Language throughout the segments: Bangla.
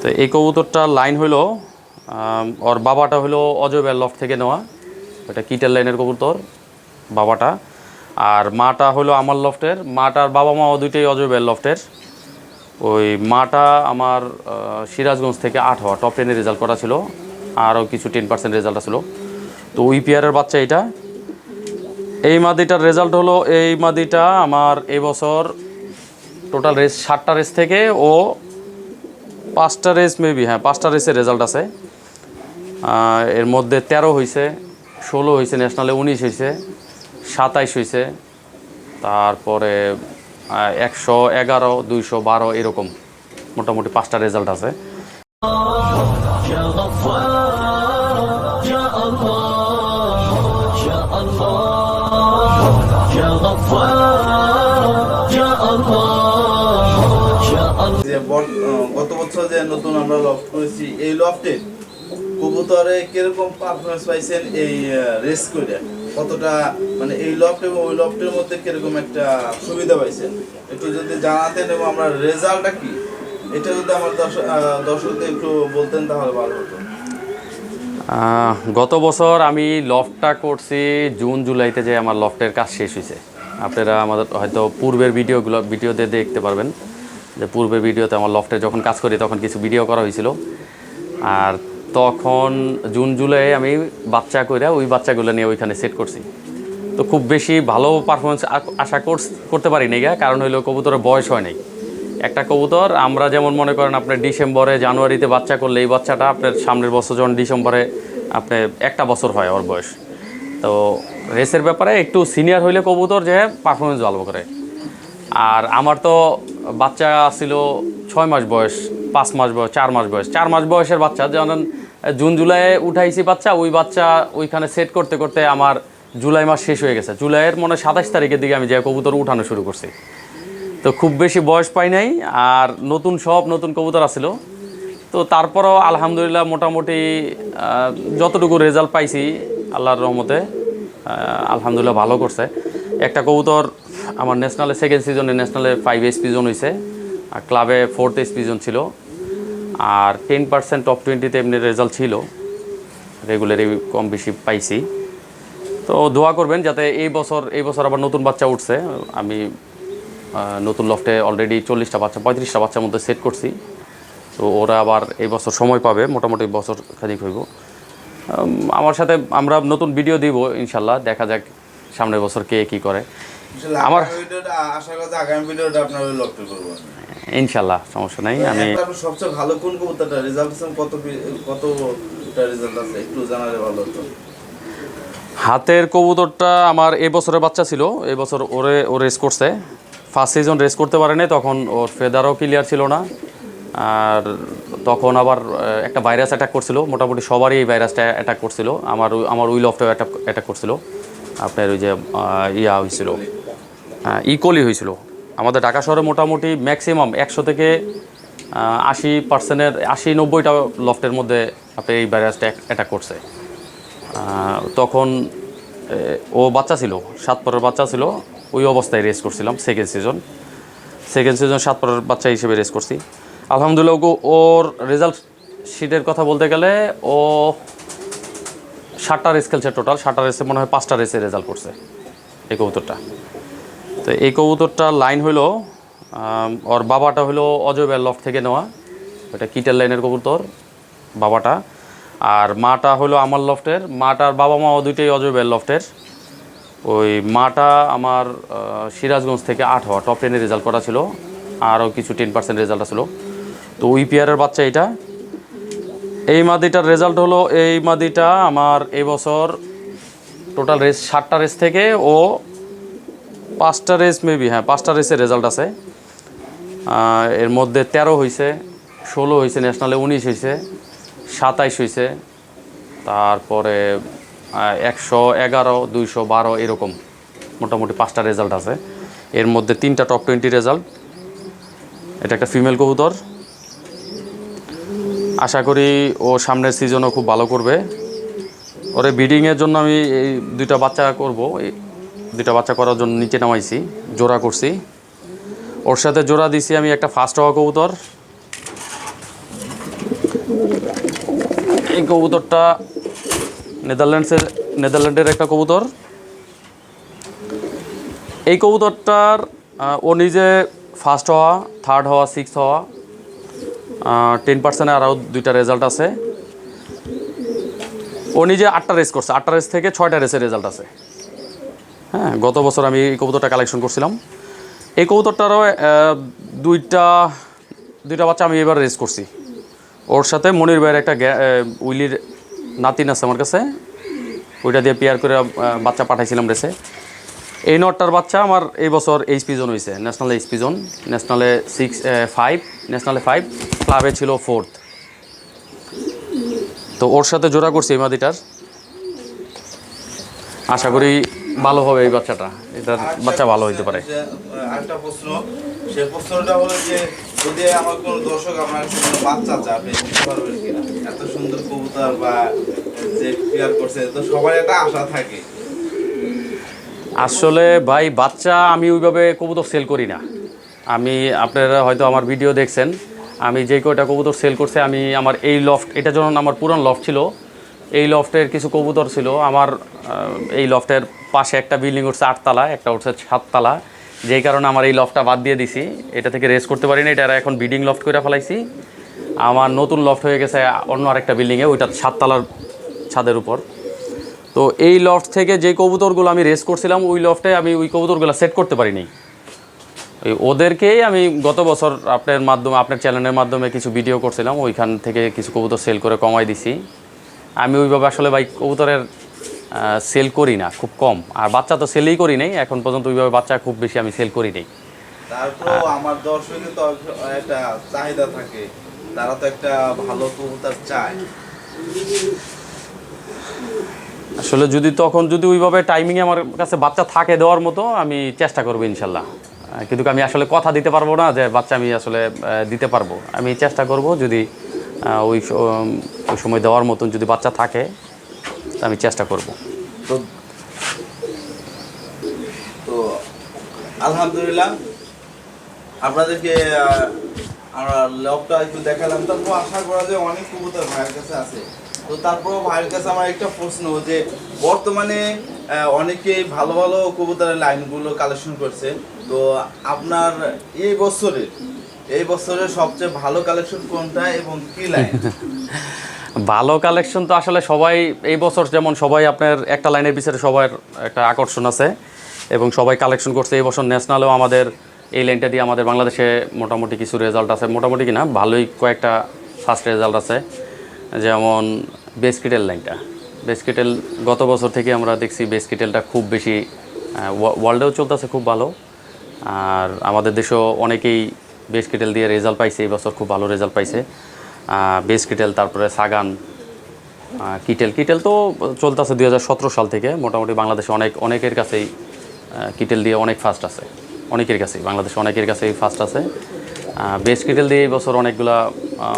তো এই কবুতরটার লাইন হলো ওর বাবাটা হলো অজয় লফট থেকে নেওয়া। এটা কিটের লাইনের কবুতর, বাবাটা। আর মাটা হলো আমার লফটের, মাটার বাবা মাও দুইটাই অজয় লফটের ওই মাটা আমার সিরাজগঞ্জ থেকে আট হওয়া টপ টেনের রেজাল্ট করা ছিল, আরও কিছু টেন পার্সেন্ট রেজাল্ট ছিল। তো ওই বাচ্চা এটা এই মাদিটার রেজাল্ট হলো, এই মাদিটা আমার এবছর টোটাল রেস সাতটা রেস থেকে ও পাঁচটা রেস মেবি হ্যাঁ পাঁচটা রেসের রেজাল্ট আছে। এর মধ্যে তেরো হয়েছে ষোলো হয়েছে ন্যাশনালে উনিশ হয়েছে সাতাইশ হয়েছে তারপরে একশো এগারো, দুইশো বারো এরকম। মোটামুটি পাঁচটা রেজাল্ট আছে। বছর যে নতুন আমরা লফট করেছি। এই লফটে কবুতরে কীরকম পারফরমেন্স পাইছেন এই রেস করে? কতটা মানে এই লফট এবং ওই লফটের মধ্যে কীরকম একটা সুবিধা পাইছেন? একটু যদি জানাতেন এবং আমরা রেজাল্টটা কি? এটা যদি আমার দর্শক দর্শকদের একটু বলতেন তাহলে ভালো হতো। গত বছর আমি লফটটা করছি জুন, জুলাইতে যে আমার লফটের কাজ শেষ হয়েছে আপনারা আমাদের হয়তো পূর্বের ভিডিওগুলো ভিডিওতে দেখতে পারবেন। যে পূর্বে ভিডিওতে আমার লফটে যখন কাজ করি তখন কিছু ভিডিও করা হয়েছিল। আর তখন জুন জুলাই আমি বাচ্চা করে ওই বাচ্চাগুলো নিয়ে ওইখানে সেট করছি। তো খুব বেশি ভালো পারফরমেন্স আশা করতে পারি নাই গা, কারণ হইল কবুতরের বয়স হয় নাই। একটা কবুতর আমরা যেমন মনে করেন আপনার ডিসেম্বরে জানুয়ারিতে বাচ্চা করলে এই বাচ্চাটা আপনার সামনের বছর যখন ডিসেম্বরে আপনি একটা বছর হয় ওর বয়স। তো রেসের ব্যাপারে একটু সিনিয়র হইলে কবুতর যে পারফরমেন্স ভালো করে। আর আমার তো বাচ্চা ছিল ছয় মাস বয়স, পাঁচ মাস বয়স, চার মাস বয়স। চার মাস বয়সের বাচ্চা, যেমন জুন জুলাইয়ে উঠাইছি বাচ্চা, ওই বাচ্চা ওইখানে সেট করতে করতে আমার জুলাই মাস শেষ হয়ে গেছে। জুলাইয়ের মনে হয় সাতাশ তারিখের দিকে আমি যে কবুতর উঠানো শুরু করছি। তো খুব বেশি বয়স পাই নাই, আর নতুন সব নতুন কবুতর আছিল। তো তারপরও আলহামদুলিল্লাহ মোটামুটি যতটুকু রেজাল্ট পাইছি, আল্লাহর রহমতে আলহামদুলিল্লাহ ভালো করছে। একটা কবুতর আমার ন্যাশনালে সেকেন্ড সিজনে ন্যাশনালে ফাইভ এস পিজন হয়েছে আর ক্লাবে ফোর্থ এস পিজন ছিল। আর টেন পার্সেন্ট টপ টোয়েন্টিতে এমনি রেজাল্ট ছিল। রেগুলারই কম বেশি পাইছি। তো দোয়া করবেন যাতে এই বছর এই বছর আবার নতুন বাচ্চা উঠছে। আমি নতুন লফটে অলরেডি চল্লিশটা বাচ্চা, পঁয়ত্রিশটা বাচ্চার মধ্যে সেট করছি। তো ওরা আবার এই বছর সময় পাবে, মোটামুটি বছর খানিক হইব। আমার সাথে আমরা নতুন ভিডিও দিব, ইনশাল্লাহ। দেখা যাক সামনের বছর কে কি করে। আমার- আশা করছি আগামী ভিডিওটা আপনার করব ইনশাল্লাহ সমস্যা নেই। আমি সবচেয়ে ভালো কোন কবুতরটা? রেজাল্ট কত কতটা রেজাল্ট আছে? একটু জানালে ভালো হতো। হাতের কবুতরটা আমার এই বছরের বাচ্চা ছিল। এই বছর ওরে ও রেস করছে। ফার্স্ট সিজন রেস করতে পারেনি তখন ওর ফেদারও ক্লিয়ার ছিল না। আর তখন আবার একটা ভাইরাস অ্যাটাক করছিল। মোটামুটি সবারই এই ভাইরাসটা অ্যাটাক করছিল। আমার আমার উইল অফটাও অ্যাটাক অ্যাটাক করছিল। আপনার ওই যে ইয়া হয়েছিল। ইকোলি হয়েছিল। আমাদের ঢাকা শহরে মোটামুটি ম্যাক্সিমাম একশো থেকে আশি পার্সেন্টের আশি নব্বইটা লফটের মধ্যে আপনার এই ভাইরাসটা অ্যাটাক করছে। তখন ও বাচ্চা ছিল সাত পরের বাচ্চা ছিল, ওই অবস্থায় রেস করছিলাম সেকেন্ড সিজন সেকেন্ড সিজন সাত পরের বাচ্চা হিসেবে রেস করছি। আলহামদুলিল্লাহ ওর রেজাল্ট শিটের কথা বলতে গেলে ও সাতটা রেস খেলছে টোটাল সাতটা রেসে মনে হয় পাঁচটা রেসে রেজাল্ট করছে। এই কবুতরটা। তো এই কবুতরটার লাইন হলো ওর বাবাটা হলো অজয় বেল লফট থেকে নেওয়া। এটা কিটের লাইনের কবুতর, বাবাটা। আর মাটা হলো আমার লফটের মাটার বাবা মাও দুইটাই অজয়বের লফটের ওই মাটা আমার সিরাজগঞ্জ থেকে আট হওয়া টপ টেনের রেজাল্ট করা ছিল, আরও কিছু টেন পার্সেন্ট রেজাল্ট ছিল তো ওই পেয়ারের বাচ্চা এটা। এই মাদিটার রেজাল্ট হলো, এই মাদিটা আমার এবছর টোটাল রেস সাতটা রেস থেকে ও পাঁচটা রেস মেবি হ্যাঁ পাঁচটা রেসের রেজাল্ট আছে। এর মধ্যে তেরো হয়েছে ষোলো হয়েছে ন্যাশনালে উনিশ হয়েছে সাতাইশ হয়েছে তারপরে একশো এগারো, দুইশো বারো এরকম মোটামুটি পাঁচটা রেজাল্ট আছে। এর মধ্যে তিনটা টপ টোয়েন্টি রেজাল্ট এটা একটা ফিমেল কবুতর। আশা করি ও সামনের সিজনও খুব ভালো করবে। ওরে ব্রিডিংয়ের জন্য আমি এই দুইটা বাচ্চা করব। দুইটা বাচ্চা করার জন্য নিচে নামাইছি, জোড়া করছি। ওর সাথে জোড়া দিছি আমি একটা ফার্স্ট হওয়া কবুতর। এই কবুতরটা নেদারল্যান্ডসের, নেদারল্যান্ডের একটা কবুতর। এই কবুতরটার ও নিজে ফার্স্ট হওয়া, থার্ড হওয়া, সিক্স হওয়া টেন পার্সেন্টে আরও দুইটা রেজাল্ট আছে। ও নিজে আটটা রেস করছে, আটটা রেস থেকে ছয়টা রেসের রেজাল্ট আছে। হ্যাঁ গত বছর আমি এই কবুতরটা কালেকশন করছিলাম। এই কবুতরটারও দুইটা দুইটা বাচ্চা আমি এবার রেস করছি। ওর সাথে মনির ভাইয়ের একটা উইলির নাতিন আছে আমার কাছে। ওইটা দিয়ে পেয়ার করে বাচ্চা পাঠাইছিলাম রেসে এই নটটার বাচ্চা আমার এই বছর এইচপি জোন হয়েছে ন্যাশনাল এইচপি জোন ন্যাশনালে সিক্স ফাইভ ন্যাশনালে ফাইভ ক্লাবে ছিল ফোর্থ তো ওর সাথে জোড়া করছি এই মাদিটার। আশা করি ভালো হবে এই বাচ্চাটা। এটার বাচ্চা ভালো হইতে পারে। আরেকটা প্রশ্ন। সে প্রশ্নটা হলো যে যদি আমার কোনো দর্শক আমার কোনো বাচ্চা পারবেন কিনা? এত সুন্দর কবুতর বা যে ক্লিয়ার করছে তো সবার একটা আশা থাকে। আসলে ভাই বাচ্চা আমি ওইভাবে কবুতর সেল করি না। আমি আপনারা হয়তো আমার ভিডিও দেখছেন। আমি যে কয়টা কবুতর সেল করছে আমি আমার এই লফট এটা যখন আমার পুরান লফট ছিল এই লফটের কিছু কবুতর ছিল। আমার এই লফটের পাশে একটা বিল্ডিং উঠছে আটতলা, একটা উঠছে সাততলা। যেই কারণে আমার এই লফটটা বাদ দিয়ে দিছি। এটা থেকে রেস করতে পারি না এটা এখন বিডিং লফট করে ফেলাইছি। আমার নতুন লফট হয়ে গেছে অন্য আরেকটা বিল্ডিংয়ে ওইটা সাততলার ছাদের উপর। তো এই লফট থেকে যে কবুতরগুলো আমি রেস করছিলাম, ওই লফটে আমি ওই কবুতরগুলো সেট করতে পারিনি। ওই ওদেরকেই আমি গত বছর আপনার মাধ্যমে, আপনার চ্যানেলের মাধ্যমে কিছু ভিডিও করছিলাম, ওইখান থেকে কিছু কবুতর সেল করে কমাই দিছি। আমি ওইভাবে আসলে ভাই কবুতরের সেল করি না খুব কম। আর বাচ্চা তো সেলই করি নাই এখন পর্যন্ত ওইভাবে বাচ্চা খুব বেশি আমি সেল করি নাই। তারপরেও আমার দর্শকের তো একটা চাহিদা থাকে তারা তো একটা ভালো কবুতর চায়। আসলে যদি তখন যদি ওইভাবে টাইমিংয়ে আমার কাছে বাচ্চা থাকে দেওয়ার মতো আমি চেষ্টা করব ইনশাল্লাহ। কিন্তু আমি আসলে কথা দিতে পারব না যে বাচ্চা আমি আসলে দিতে পারব। আমি চেষ্টা করব যদি ওই ওই সময় দেওয়ার মতন যদি বাচ্চা থাকে তা আমি চেষ্টা করব। তো তো আলহামদুলিল্লাহ আপনাদেরকে আমরা লবটা একটু দেখালাম। তারপর আশা করা যায় অনেক কবুতর ভাইয়ের কাছে আছে। তো তারপর ভাইয়ের কাছে আমার একটা প্রশ্ন যে বর্তমানে অনেকেই ভালো ভালো কবুতরের লাইনগুলো কালেকশন করছে। তো আপনার এই বছরে এই বছরের সবচেয়ে ভালো কালেকশন কোনটা এবং কি লাইন ভালো কালেকশন তো আসলে সবাই, এই বছর যেমন সবাই আপনার একটা লাইনের পিছনে সবার একটা আকর্ষণ আছে এবং সবাই কালেকশন করছে। এই বছর ন্যাশনালেও আমাদের এই লাইনটা দিয়ে আমাদের বাংলাদেশে মোটামুটি কিছু রেজাল্ট আছে। মোটামুটি কিনা ভালোই কয়েকটা ফার্স্ট রেজাল্ট আছে। যেমন বেসকিটেল লাইনটা। বেসকিটেল গত বছর থেকে আমরা দেখছি বেসকিটেলটা খুব বেশি ওয়ার্ল্ডেও চলতেছে খুব ভালো। আর আমাদের দেশেও অনেকেই বেস কিটেল দিয়ে রেজাল্ট পাইছে, এই বছর খুব ভালো রেজাল্ট পাইছে। বেস কিটেল, তারপরে সাগান কিটেল। কিটেল তো চলতেছে দু হাজার সতেরো সাল থেকে। মোটামুটি বাংলাদেশে অনেক, অনেকের কাছেই কিটেল দিয়ে অনেক ফার্স্ট আছে। অনেকের কাছেই, বাংলাদেশে অনেকের কাছেই ফার্স্ট আছে। বেস কিটেল দিয়ে এই বছর অনেকগুলা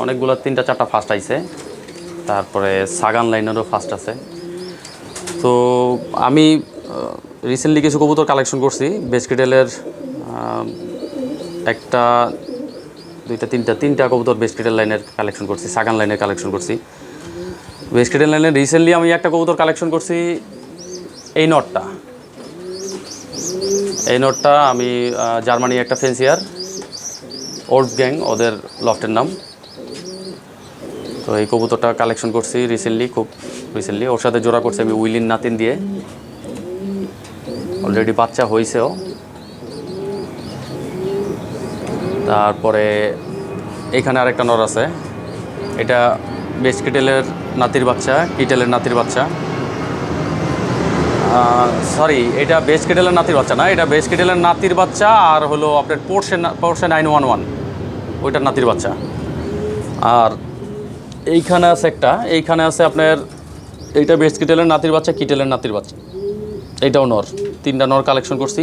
অনেকগুলা তিনটা চারটা ফার্স্ট আইছে। তারপরে সাগান লাইনেরও ফার্স্ট আছে। তো আমি রিসেন্টলি কিছু কবুতর কালেকশন করছি। বেসকিটেলের একটা দুইটা, তিনটা তিনটা কবুতর বেসকিটেল লাইনের কালেকশন করছি সাগান লাইনের কালেকশন করছি। বেসকিটেল লাইনের রিসেন্টলি আমি একটা কবুতর কালেকশন করছি, এই নটটা। এই নটটা আমি জার্মানি একটা ফেন্সিয়ার ওল্ড গ্যাং ওদের লফটের নাম। তো এই কবুতরটা কালেকশন করছি রিসেন্টলি খুব রিসেন্টলি ওর সাথে জোড়া করছি আমি উইলিন নাতিন দিয়ে। অলরেডি বাচ্চা হয়েছেও তারপরে এখানে আরেকটা নর আছে। এটা বেস কিটেলের নাতির বাচ্চা, কিটেলের নাতির বাচ্চা। সরি এটা বেস কিটেলের নাতির বাচ্চা না, এটা বেস কিটেলের নাতির বাচ্চা আর হলো আপনার Porsche Porsche nine one one ওইটার নাতির বাচ্চা। আর এইখানে আছে একটা, এইখানে আছে আপনার এইটা বেস কিটেলের নাতির বাচ্চা, কিটেলের নাতির বাচ্চা। এইটাও নর, তিনটা নর কালেকশন করছি।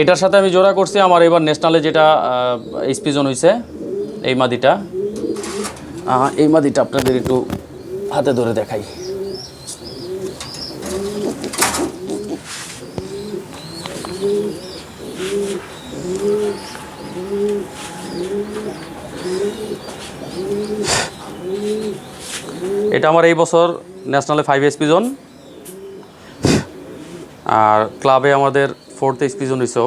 এটার সাথে আমি জোড়া করছি, আমার এবার ন্যাশনালে যেটা স্পিজন হয়েছে এই মাদিটা। এই মাদিটা আপনাদের একটু হাতে ধরে দেখাই। এটা আমার এই বছর ন্যাশনালে ফাইভ এসপি আর ক্লাবে আমাদের ফোর্থ এসপি জোন হয়েছে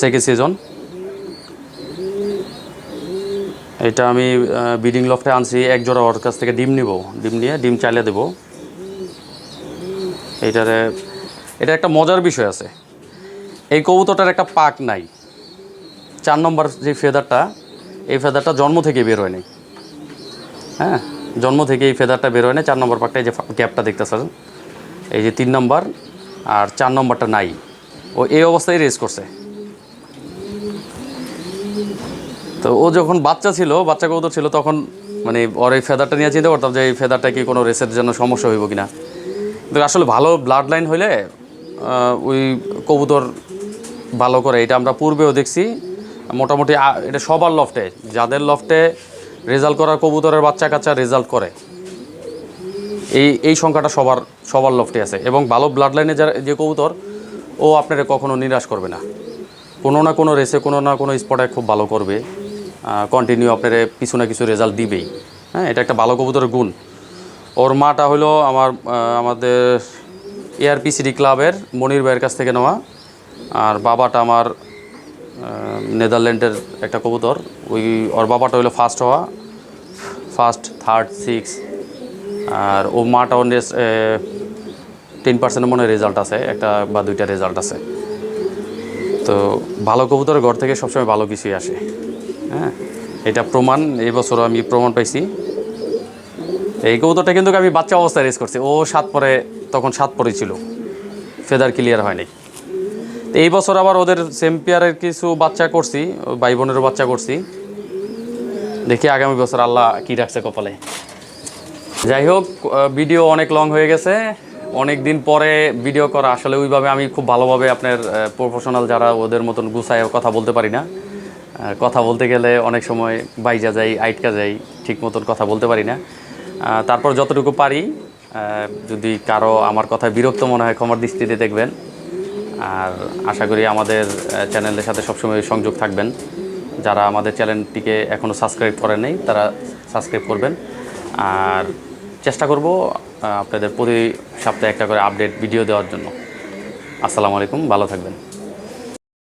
সেকেন্ড সিজন এটা আমি বিডিং লফটে আনছি, এক জোড়া ওর কাছ থেকে ডিম নিব। ডিম নিয়ে, ডিম চাইলে দেব। এটারে, এটা একটা মজার বিষয় আছে। এই কবুতরটার একটা পাক নাই। চার নম্বর যে ফেদারটা এই ফেদারটা জন্ম থেকে বের নাই। হ্যাঁ জন্ম থেকে এই ফেদারটা বের হয় না চার নম্বর পাকটা এই যে গ্যাপটা দেখতেছেন, এই যে তিন নম্বর, আর চার নম্বরটা নাই। ও এই অবস্থায় রেস করছে। তো ও যখন বাচ্চা ছিল, বাচ্চা কবুতর ছিল, তখন মানে ওর এই ফেদারটা নিয়ে চিন্তা করতাম যে এই ফেদারটা কি কোনো রেসের জন্য সমস্যা হইব কিনা। কিন্তু আসলে ভালো ব্লাড লাইন হইলে ওই কবুতর ভালো করে, এটা আমরা পূর্বেও দেখছি। মোটামুটি এটা সবার লফটে, যাদের লফটে রেজাল্ট করার কবুতরের বাচ্চা কাচ্চা রেজাল্ট করে। এই এই সংখ্যাটা সবার সবার লফটে আছে। এবং ভালো ব্লাড লাইনে যারা, যে কবুতর ও আপনারা কখনো নিরাশ করবে না। কোনো না কোনো রেসে, কোনো না কোনো স্পটে খুব ভালো করবে। কন্টিনিউ আপনার কিছু না কিছু রেজাল্ট দিবেই। হ্যাঁ এটা একটা ভালো কবুতরের গুণ। ওর মাটা হলো আমার আমাদের এআরপিসিডি ক্লাবের মনির ভাইয়ের কাছ থেকে নেওয়া। আর বাবাটা আমার নেদারল্যান্ডের একটা কবুতর। ওই, ওর বাবাটা হলো ফার্স্ট হওয়া। ফার্স্ট থার্ড সিক্স আর ও মাটা ওর টেন পার্সেন্টের মনে রেজাল্ট আছে, একটা বা দুইটা রেজাল্ট আছে। তো ভালো কবুতরের ঘর থেকে সবসময় ভালো কিছুই আসে। হ্যাঁ এটা প্রমাণ, এই বছর আমি প্রমাণ পাইছি। এই কবুতরটা কিন্তু আমি বাচ্চা অবস্থায় রেস করছি। ও সাত পরে, তখন সাত পরে ছিল। ফেদার ক্লিয়ার হয়নি। তো এই বছর আবার ওদের সেম্পিয়ারের কিছু বাচ্চা করছি ভাই বোনেরও বাচ্চা করছি। দেখি আগামী বছর আল্লাহ কি রাখছে কপালে। যাই হোক ভিডিও অনেক লং হয়ে গেছে। অনেক দিন পরে ভিডিও করা। আসলে ওইভাবে আমি খুব ভালোভাবে আপনার প্রফেশনাল যারা ওদের মতন গুছায় কথা বলতে পারি না। কথা বলতে গেলে অনেক সময় বাইজা যাই, আইটকা যাই, ঠিক মতন কথা বলতে পারি না। তারপর যতটুকু পারি যদি কারও আমার কথায় বিরক্ত মনে হয় ক্ষমার দৃষ্টিতে দেখবেন। আর আশা করি আমাদের চ্যানেলের সাথে সবসময় সংযোগ থাকবেন। যারা আমাদের চ্যানেলটিকে এখনও সাবস্ক্রাইব করেন নাই, তারা সাবস্ক্রাইব করবেন। আর চেষ্টা করব আপনাদের প্রতি সপ্তাহে একটা করে আপডেট ভিডিও দেওয়ার জন্য। আসসালামু আলাইকুম ভালো থাকবেন।